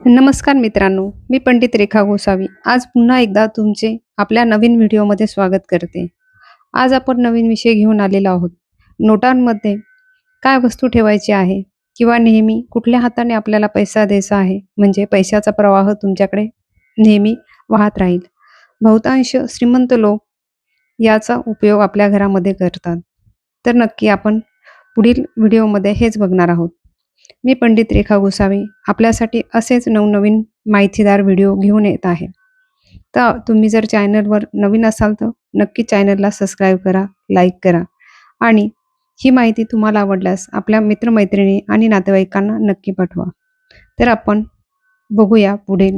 नमस्कार मित्रांनो मी पंडित रेखा गोसावी. आज पुन्हा एकदा तुमचे आपल्या नवीन व्हिडिओमध्ये स्वागत करते. आज आपण नवीन विषय घेऊन आलेलो आहोत. नोटांमध्ये काय वस्तू ठेवायची आहे किंवा नेहमी कुठल्या हाताने आपल्याला पैसा द्यायचा आहे म्हणजे पैशाचा प्रवाह तुमच्याकडे नेहमी वाहत राहील. बहुतांश श्रीमंत लोक याचा उपयोग आपल्या घरामध्ये करतात. तर नक्की आपण पुढील व्हिडिओमध्ये हेच बघणार आहोत. मी पंडित रेखा गोसावी आपल्यासाठी असेच नवनवीन माहितीदार व्हिडिओ घेऊन येत आहे. तर तुम्ही जर चॅनलवर नवीन असाल तर नक्की चॅनलला सबस्क्राईब करा लाईक करा आणि ही माहिती तुम्हाला आवडल्यास आपल्या मित्रमैत्रिणी आणि नातेवाईकांना नक्की पाठवा. तर आपण बघूया पुढे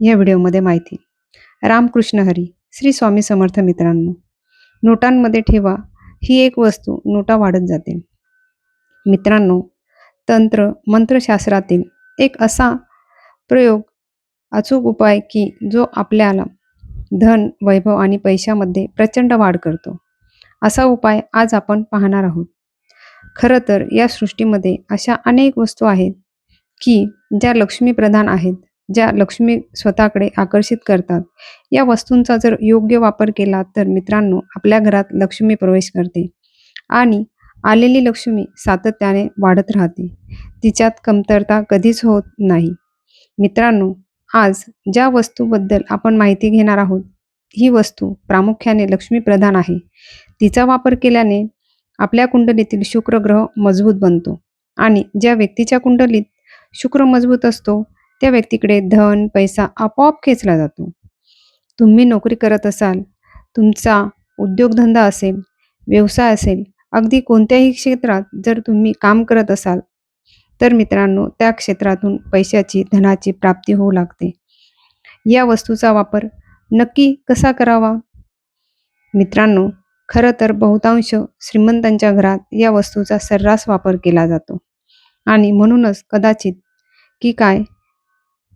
या व्हिडिओमध्ये माहिती. रामकृष्ण हरी श्री स्वामी समर्थ मित्रांनो नोटांमध्ये ठेवा ही एक वस्तू नोटा वाढत जाते. मित्रांनो तंत्र मंत्रशास्त्रातील एक असा प्रयोग अचूक उपाय की जो आपल्याला धन वैभव आणि पैशामध्ये प्रचंड वाढ करतो. असा उपाय आज आपण पाहणार आहोत. खरं तर या सृष्टीमध्ये अशा अनेक वस्तू आहेत की ज्या लक्ष्मी प्रधान आहेत ज्या लक्ष्मी स्वतःकडे आकर्षित करतात. या वस्तूंचा जर योग्य वापर केला तर मित्रांनो आपल्या घरात लक्ष्मी प्रवेश करते. आणि आलेली लक्ष्मी सातत्याने वाढत राहते. तिच्यात कमतरता कधीच होत नाही. मित्रांनो आज ज्या वस्तूबद्दल आपण माहिती घेणार आहोत ही वस्तू प्रामुख्याने लक्ष्मीप्रधान आहे. तिचा वापर केल्याने आपल्या कुंडलीतील शुक्र ग्रह मजबूत बनतो आणि ज्या व्यक्तीच्या कुंडलीत शुक्र मजबूत असतो त्या व्यक्तीकडे धन पैसा आपोआप खेचला जातो. तुम्ही नोकरी करत असाल तुमचा उद्योगधंदा असेल व्यवसाय असेल अगदी कोणत्याही क्षेत्रात जर तुम्ही काम करत असाल तर मित्रांनो त्या क्षेत्रातून पैशाची धनाची प्राप्ती होऊ लागते. या वस्तूचा वापर नक्की कसा करावा? मित्रांनो खरं तर बहुतांश श्रीमंतांच्या घरात या वस्तूचा सर्रास वापर केला जातो. आणि म्हणूनच कदाचित की काय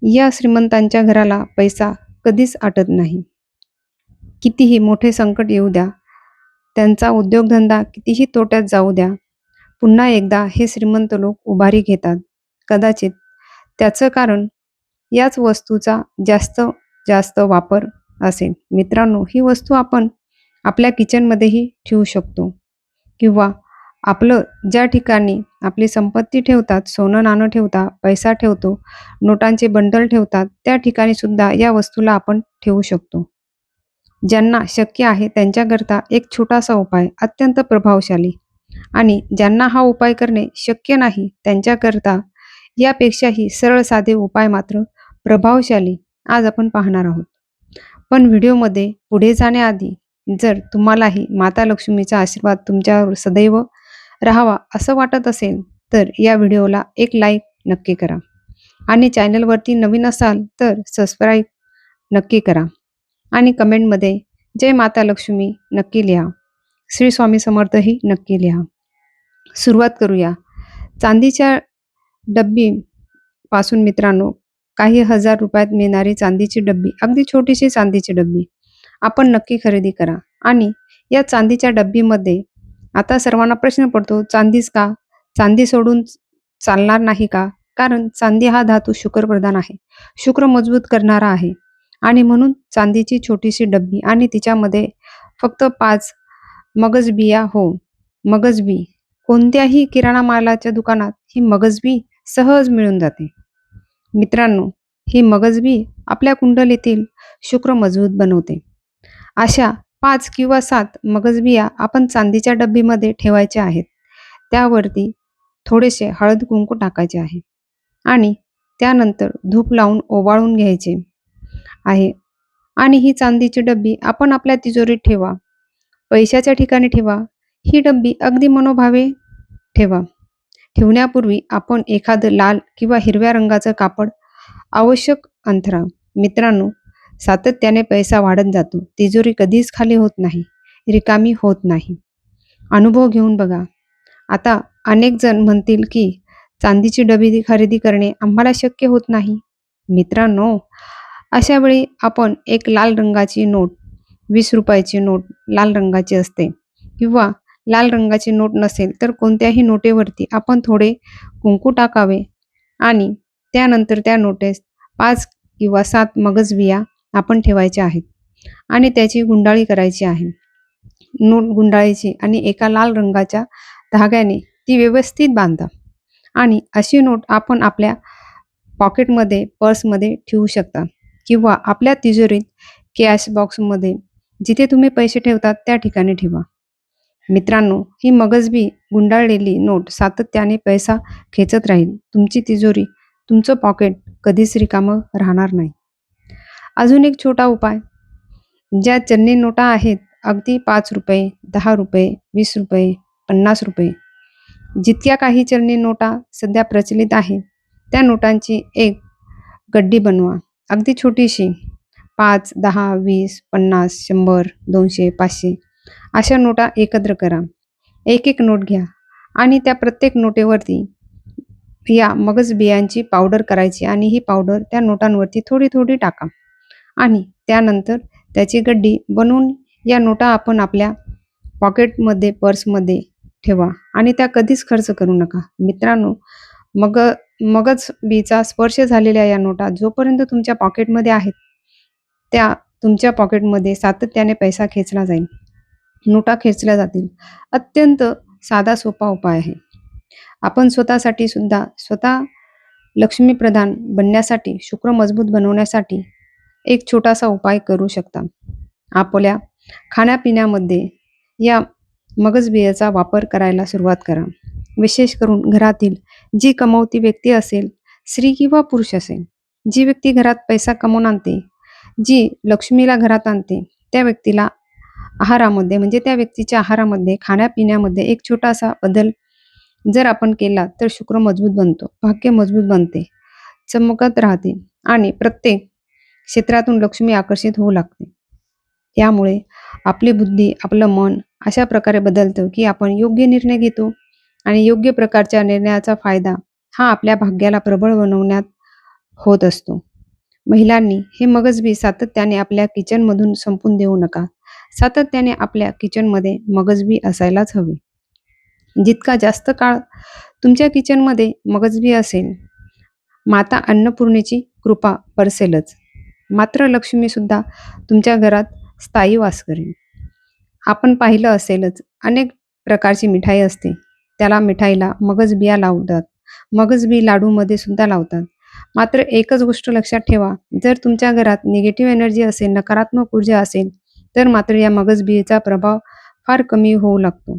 या श्रीमंतांच्या घराला पैसा कधीच आटत नाही. कितीही मोठे संकट येऊ द्या त्यांचा उद्योगधंदा कितीही तोट्यात जाऊ द्या पुन्हा एकदा हे श्रीमंत लोक उभारी घेतात. कदाचित त्याचं कारण याच वस्तूचा जास्त जास्त वापर असेल. मित्रांनो ही वस्तू आपण आपल्या किचनमध्येही ठेवू शकतो. किंवा आपलं ज्या ठिकाणी आपली संपत्ती ठेवतात सोनं नाणं ठेवता पैसा ठेवतो नोटांचे बंडल ठेवतात त्या ठिकाणी सुद्धा या वस्तूला आपण ठेवू शकतो. ज्यांना शक्य आहे त्यांच्याकरता एक छोटासा उपाय अत्यंत प्रभावशाली. आणि ज्यांना हा उपाय करणे शक्य नाही त्यांच्याकरता यापेक्षाही सरळ साधे उपाय मात्र प्रभावशाली आज आपण पाहणार आहोत. पण व्हिडिओमध्ये पुढे जाण्याआधी जर तुम्हालाही माता लक्ष्मीचा आशीर्वाद तुमच्यावर सदैव राहावा असं वाटत असेल तर या व्हिडिओला एक लाईक नक्की करा. आणि चॅनलवरती नवीन असाल तर सबस्क्राईब नक्की करा. आणि कमेंटमध्ये जय माता लक्ष्मी नक्की लिहा. श्री स्वामी समर्थही नक्की लिहा. सुरुवात करूया. चांदीच्या डब्बी पासून मित्रांनो काही हजार रुपयात मिळणारी चांदीची डब्बी अगदी छोटीशी चांदीची डब्बी आपण नक्की खरेदी करा. आणि या चांदीच्या डब्बीमध्ये आता सर्वांना प्रश्न पडतो चांदीच का? चांदी सोडून चालणार नाही का? कारण चांदी हा धातू शुक्रप्रधान आहे. शुक्र मजबूत करणारा आहे. आणि म्हणून चांदीची छोटीशी डब्बी आणि तिच्यामध्ये फक्त पाच मगजबिया हो. मगजबी. कोणत्याही किराणा मालाच्या दुकानात ही मगजबी सहज मिळून जाते. मित्रांनो ही मगजबी आपल्या कुंडलीतील शुक्र मजबूत बनवते. अशा पाच किंवा सात मगजबिया आपण चांदीच्या डब्बीमध्ये ठेवायच्या आहेत. त्यावरती थोडेसे हळद कुंकू टाकायचे आहे. आणि त्यानंतर धूप लावून ओवाळून घ्यायचे. आहे. आणि ही चांदीची डब्बी आपण आपल्या तिजोरीत ठेवा. पैशाच्या ठिकाणी ठेवा. ही डब्बी अगदी मनोभावे ठेवा. ठेवण्यापूर्वी आपण एखादं लाल किंवा हिरव्या रंगाचं कापड आवश्यक अंथरा मित्रांनो सातत्याने पैसा वाढत जातो. तिजोरी कधीच खाली होत नाही. रिकामी होत नाही. अनुभव घेऊन बघा. आता अनेक जण म्हणतील की चांदीची डबी खरेदी करणे आम्हाला शक्य होत नाही. मित्रांनो अशा वेळी आपण एक लाल रंगाची नोट वीस रुपयाची नोट लाल रंगाची असते किंवा लाल रंगाची नोट नसेल तर कोणत्याही नोटेवरती आपण थोडे कुंकू टाकावे आणि त्यानंतर त्या नोटेस पाच किंवा सात मगज बिया आपण ठेवायच्या आहेत आणि त्याची गुंडाळी करायची आहे. नोट गुंडाळीची आणि एका लाल रंगाच्या धाग्याने ती व्यवस्थित बांधा आणि अशी नोट आपण आपल्या पॉकेटमध्ये पर्समध्ये ठेवू शकता. किंवा आपल्या तिजोरीत कॅश बॉक्समध्ये जिथे तुम्ही पैसे ठेवतात त्या ठिकाणी ठेवा. मित्रांनो ही मगजबी गुंडाळलेली नोट सातत्याने पैसा खेचत राहील. तुमची तिजोरी तुमचं पॉकेट कधीच रिकामं राहणार नाही. अजून एक छोटा उपाय. ज्या चलनी नोटा आहेत अगदी पाच रुपये दहा रुपये वीस रुपये पन्नास रुपये जितक्या काही चलनी नोटा सध्या प्रचलित आहेत त्या नोटांची एक गड्डी बनवा. अगदी छोटीशी. पाच दहा वीस पन्नास शंभर दोनशे पाचशे. अशा नोटा एकत्र करा. एक एक नोट घ्या. आणि त्या प्रत्येक नोटेवरती या मगज बियांची पावडर करायची आणि ही पावडर त्या नोटांवरती थोडी थोडी टाका. आणि त्यानंतर त्याची गड्डी बनवून या नोटा आपण आपल्या पॉकेटमध्ये पर्समध्ये ठेवा. आणि त्या कधीच खर्च करू नका. मित्रांनो मग मगज बीचा स्पर्श झालेल्या या नोटा जोपर्यंत तुमच्या पॉकेटमध्ये आहेत त्या तुमच्या पॉकेटमध्ये सातत्याने पैसा खेचला जाईल. नोटा खेचल्या जातील. अत्यंत साधा सोपा उपाय आहे. आपण स्वतःसाठी सुद्धा स्वतः लक्ष्मीप्रधान बनण्यासाठी शुक्र मजबूत बनवण्यासाठी एक छोटासा उपाय करू शकता. आपल्या खाण्यापिण्यामध्ये या मगजबियाचा वापर करायला सुरुवात करा. विशेष करून घरातील जी कमावती व्यक्ती असेल स्त्री किंवा पुरुष असेल जी व्यक्ती घरात पैसा कमवून आणते जी लक्ष्मीला घरात आणते त्या व्यक्तीला आहारामध्ये म्हणजे त्या व्यक्तीच्या आहारामध्ये खाण्यापिण्यामध्ये एक छोटासा बदल जर आपण केला तर शुक्र मजबूत बनतो भाग्य मजबूत बनते चमकत राहते आणि प्रत्येक क्षेत्रातून लक्ष्मी आकर्षित होऊ लागते. त्यामुळे आपली बुद्धी आपलं मन अशा प्रकारे बदलतं की आपण योग्य निर्णय घेतो. आणि योग्य प्रकारच्या निर्णयाचा फायदा हा आपल्या भाग्याला प्रबळ बनवण्यात होत असतो. महिलांनी हे मगजबी सातत्याने आपल्या किचनमधून संपून देऊ नका. सातत्याने आपल्या किचनमध्ये मगजबी असायलाच हवी. जितका जास्त काळ तुमच्या किचनमध्ये मगजबी असेल माता अन्नपूर्णेची कृपा परसेलच मात्र लक्ष्मीसुद्धा तुमच्या घरात स्थायी वास करेल. आपण पाहिलं असेलच अनेक प्रकारची मिठाई असते. त्याला मिठाईला मगज बिया लावतात. मगज बी लाडूमध्ये सुद्धा लावतात. मात्र एकच गोष्ट लक्षात ठेवा जर तुमच्या घरात निगेटिव्ह एनर्जी असेल नकारात्मक ऊर्जा असेल तर मात्र या मगज बियेचा प्रभाव फार कमी होऊ लागतो.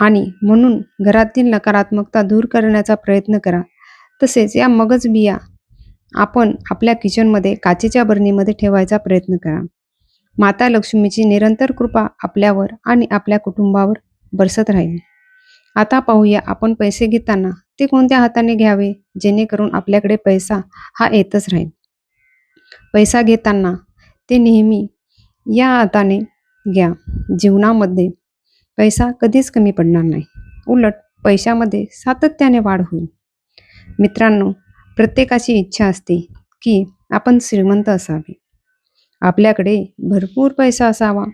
आणि म्हणून घरातील नकारात्मकता दूर करण्याचा प्रयत्न करा. तसेच या मगज बिया आपण आपल्या किचनमध्ये काचेच्या बरणीमध्ये ठेवायचा प्रयत्न करा. माता लक्ष्मीची निरंतर कृपा आपल्यावर आणि आपल्या कुटुंबावर बरसत राहील. आता पाहूया आपण पैसे घेताना ते कोणत्या हाताने घ्यावे जेणेकरून आपल्याकडे पैसा हा येतच राहील. पैसा घेताना ते नेहमी या हाताने घ्या. जीवनामध्ये पैसा कधीच कमी पडणार नाही. उलट पैशामध्ये सातत्याने वाढ होईल. मित्रांनो प्रत्येकाची इच्छा असते की आपण श्रीमंत असावे. आपल्याकडे भरपूर पैसा असावा.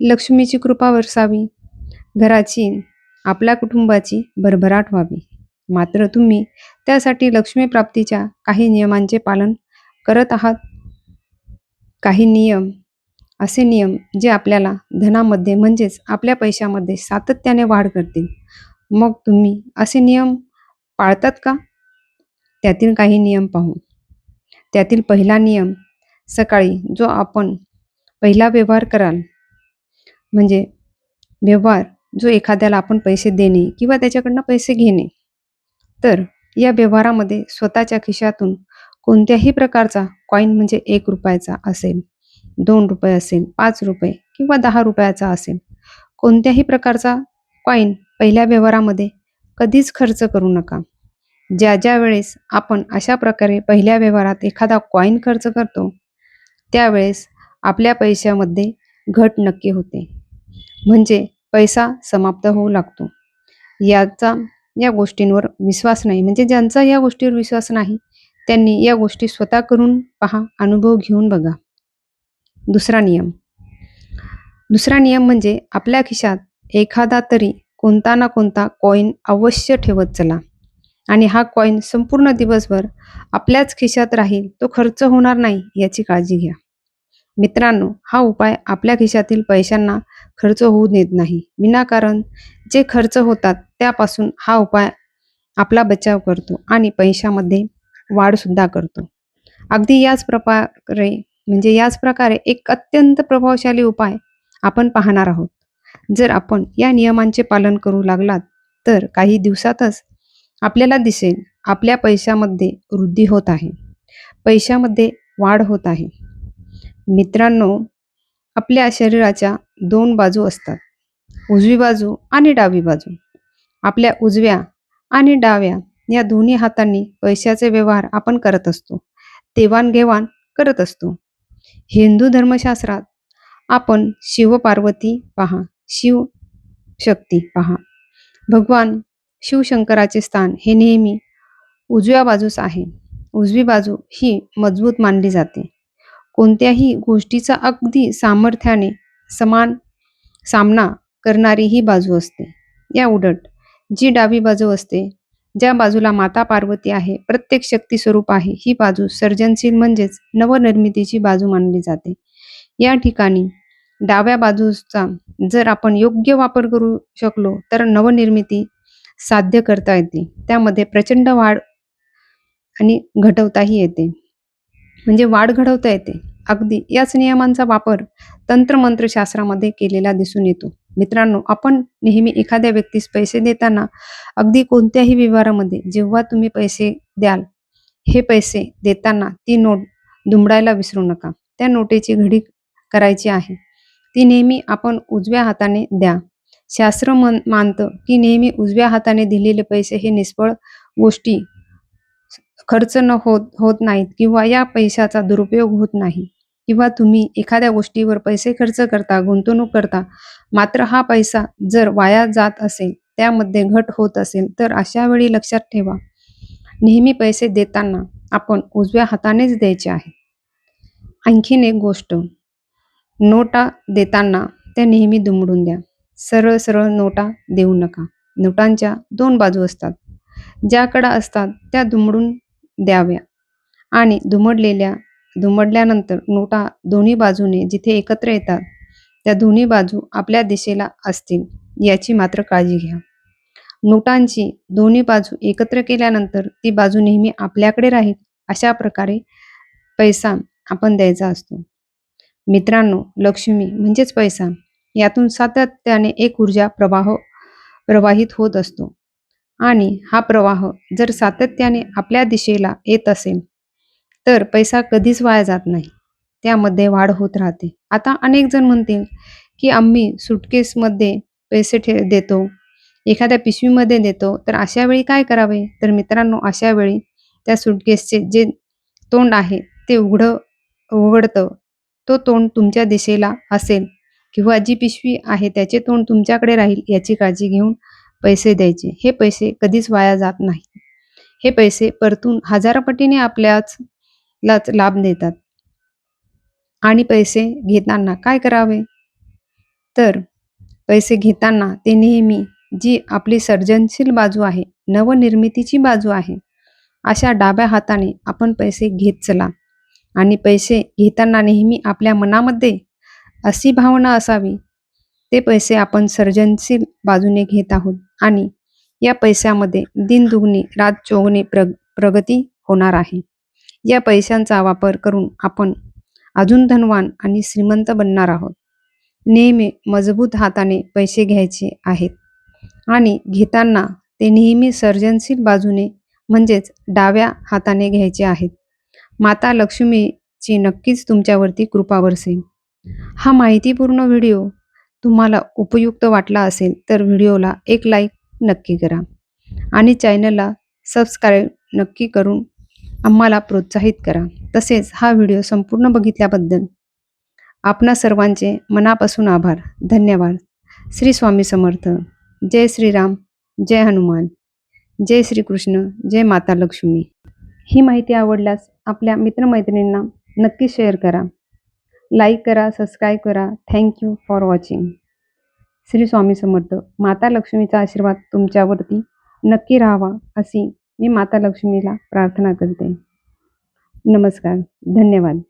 लक्ष्मीची कृपा वरसावी घराची आपल्या कुटुंबाची भरभराट व्हावी. मात्र तुम्ही त्यासाठी लक्ष्मी प्राप्तीच्या काही नियमांचे पालन करत आहात. काही नियम असे नियम जे आपल्याला धनामध्ये म्हणजेच आपल्या पैशामध्ये सातत्याने वाढ करतील. मग तुम्ही असे नियम पाळतात का? त्यातील काही नियम पाहू. त्यातील पहिला नियम सकाळी जो आपण पहिला व्यवहार कराल म्हणजे व्यवहार जो एखाद्याला आपण पैसे देणे किंवा त्याच्याकडनं पैसे घेणे. तर या व्यवहारामध्ये स्वतःच्या खिशातून कोणत्याही प्रकारचा कॉईन म्हणजे एक रुपयाचा असेल दोन रुपये असेल पाच रुपये किंवा दहा रुपयाचा असेल कोणत्याही प्रकारचा कॉईन पहिल्या व्यवहारामध्ये कधीच खर्च करू नका. ज्या ज्या वेळेस आपण अशा प्रकारे पहिल्या व्यवहारात एखादा कॉईन खर्च करतो त्यावेळेस आपल्या पैशामध्ये घट नक्की होते. म्हणजे पैसा समाप्त होऊ लागतो. याचा या गोष्टींवर विश्वास नाही. म्हणजे ज्यांचा या गोष्टीवर विश्वास नाही त्यांनी या गोष्टी स्वतः करून पहा अनुभव घेऊन बघा. दुसरा नियम. दुसरा नियम म्हणजे आपल्या खिशात एखादा तरी कोणता ना कोणता कॉईन अवश्य ठेवत चला. आणि हा कॉईन संपूर्ण दिवसभर आपल्याच खिशात राहील तो खर्च होणार नाही याची काळजी घ्या. मित्रांनो हा उपाय आपल्या खिशातील पैशांना खर्च होऊ देत नाही. विनाकारण जे खर्च होतात त्यापासून हा उपाय आपला बचाव करतो आणि पैशामध्ये वाढसुद्धा करतो. अगदी याच प्रकारे म्हणजे याच प्रकारे एक अत्यंत प्रभावशाली उपाय आपण पाहणार आहोत. जर आपण या नियमांचे पालन करू लागलात तर काही दिवसातच आपल्याला दिसेल आपल्या पैशामध्ये वृद्धी होत आहे. पैशामध्ये वाढ होत आहे. मित्रांनो आपल्या शरीराच्या दोन बाजू असतात. उजवी बाजू आणि डावी बाजू. आपल्या उजव्या आणि डाव्या या दोन्ही हातांनी पैशाचे व्यवहार आपण करत असतो. देवाणघेवाण करत असतो. हिंदू धर्मशास्त्रात आपण शिवपार्वती पहा शिव शक्ती पहा. भगवान शिवशंकराचे स्थान हे नेहमी उजव्या बाजूस आहे. उजवी बाजू ही मजबूत मानली जाते. कोणत्याही गोष्टीचा अगदी सामर्थ्याने समान सामना करणारी ही बाजू असते. या उलट जी डावी बाजू असते ज्या बाजूला माता पार्वती आहे प्रत्येक शक्ती स्वरूप आहे ही बाजू सर्जनशील म्हणजेच नवनिर्मितीची बाजू मानली जाते. या ठिकाणी डाव्या बाजूचा जर आपण योग्य वापर करू शकलो तर नवनिर्मिती साध्य करता येते. त्यामध्ये प्रचंड वाढ आणि घटवताही येते. म्हणजे वाढ घडवता येते. अगदी याच नियमांचा वापर तंत्रमंत्रशास्त्रामध्ये केलेला दिसून येतो. मित्रांनो आपण नेहमी एखाद्या व्यक्तीस पैसे देताना अगदी कोणत्याही व्यवहारामध्ये जेव्हा तुम्ही पैसे द्याल हे पैसे देताना ती नोट दुमडायला विसरू नका. त्या नोटेची घडी करायची आहे. ती नेहमी आपण उजव्या हाताने द्या. शास्त्र मन मानतं की नेहमी उजव्या हाताने दिलेले पैसे हे निष्फळ गोष्टी खर्च न होत होत नाहीत किंवा या पैशाचा दुरुपयोग होत नाही. किंवा तुम्ही एखाद्या गोष्टीवर पैसे खर्च करता गुंतवणूक करता मात्र हा पैसा जर वाया जात असेल त्यामध्ये घट होत असेल तर अशा वेळी लक्षात ठेवा. नेहमी पैसे देताना आपण उजव्या हातानेच द्यायचे आहे. आणखीन एक गोष्ट. नोटा देताना त्या नेहमी दुमडून द्या. सरळ सरळ नोटा देऊ नका. नोटांच्या दोन बाजू असतात. ज्याकडं असतात त्या दुमडून द्याव्या. आणि दुमडलेल्या दुमडल्यानंतर नोटा दोन्ही बाजूने जिथे एकत्र येतात त्या दोन्ही बाजू आपल्या दिशेला असतील याची मात्र काळजी घ्या. नोटांची दोन्ही बाजू एकत्र केल्यानंतर ती बाजू नेहमी आपल्याकडे राहील अशा प्रकारे पैसा आपण द्यायचा असतो. मित्रांनो लक्ष्मी म्हणजेच पैसा यातून सातत्याने एक ऊर्जा प्रवाह प्रवाहित होत असतो. आणि हा प्रवाह जर सातत्याने आपल्या दिशेला येत असेल तर पैसा कधीच वाया जात नाही. त्यामध्ये वाढ होत राहते. आता अनेक जण म्हणतील की आम्ही सुटकेसमध्ये पैसे ठे देतो. एखाद्या पिशवीमध्ये देतो. तर अशा वेळी काय करावे? तर मित्रांनो अशा वेळी त्या सुटकेसचे जे तोंड आहे ते उघडं उघडतं. तो तोंड तुमच्या दिशेला असेल किंवा जी पिशवी आहे त्याचे तोंड तुमच्याकडे राहील याची काळजी घेऊन पैसे द्यायचे. हे पैसे कधीच वाया जात नाही हे पैसे परतून हजारपटीने आपल्याच लाच लाभ देतात. आणि पैसे घेताना काय करावे? तर पैसे घेताना ते नेहमी जी आपली सर्जनशील बाजू आहे नवनिर्मितीची बाजू आहे अशा डाब्या हाताने आपण पैसे घेत चला. आणि पैसे घेताना नेहमी आपल्या मनामध्ये अशी भावना असावी ते पैसे आपण सर्जनशील बाजूने घेत आहोत. आणि या पैशामध्ये दिन दुगणी रात चोगणी प्रग प्रगती होणार आहे. या पैशांचा वापर करून आपण अजून धनवान आणि श्रीमंत बनणार आहोत. नेहमी मजबूत हाताने पैसे घ्यायचे आहेत आणि घेताना ते नेहमी सर्जनशील बाजूने म्हणजेच डाव्या हाताने घ्यायचे आहेत. माता लक्ष्मीची नक्कीच तुमच्यावरती कृपा वरसेल हा माहितीपूर्ण व्हिडिओ तुम्हाला उपयुक्त वाटला असेल तर व्हिडिओला एक लाईक नक्की करा. आणि चॅनलला सबस्क्राईब नक्की करून आम्हाला प्रोत्साहित करा. तसेच हा व्हिडिओ संपूर्ण बघितल्याबद्दल आपणा सर्वांचे मनापासून आभार. धन्यवाद. श्री स्वामी समर्थ. जय श्रीराम. जय हनुमान. जय श्रीकृष्ण. जय माता लक्ष्मी. ही माहिती आवडल्यास आपल्या मित्रमैत्रिणींना नक्की शेअर करा. लाईक करा सबस्क्राईब करा. Thank you for watching Shri Swami Samarth माता लक्ष्मीचा आशीर्वाद तुमच्यावरती नक्की राहावा अशी मी माता लक्ष्मीला प्रार्थना करते. नमस्कार. धन्यवाद.